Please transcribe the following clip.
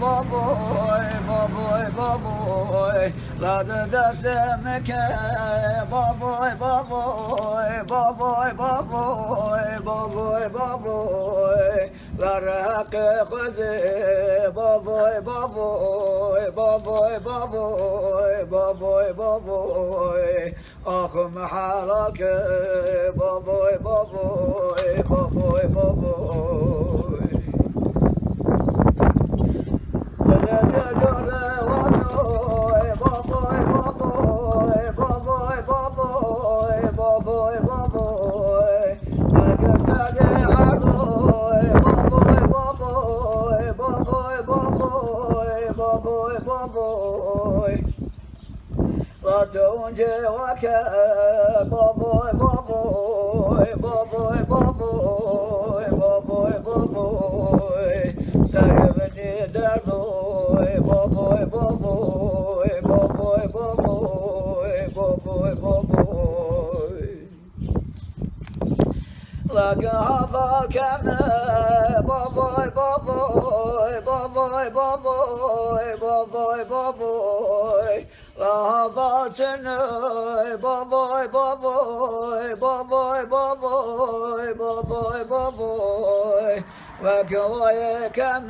baboy baboy baboy Ladı da semeke baboy baboy baboy baboy baboy baboy Larakı kızı baboy baboy baboy baboy baboy baboy Ahım halakı baboy baboy baboy baboy Ratunje wake, boboy, boboy, boboy, boboy, boboy, boboy, sarvani daroy, boboy, boboy, boboy, boboy, boboy, boboy. Like a hava can, boboy, boboy, boboy, boboy, boboy, boboy. Hava tenoy, boboy, boboy, boboy, boboy, boboy, boboy. Like a can.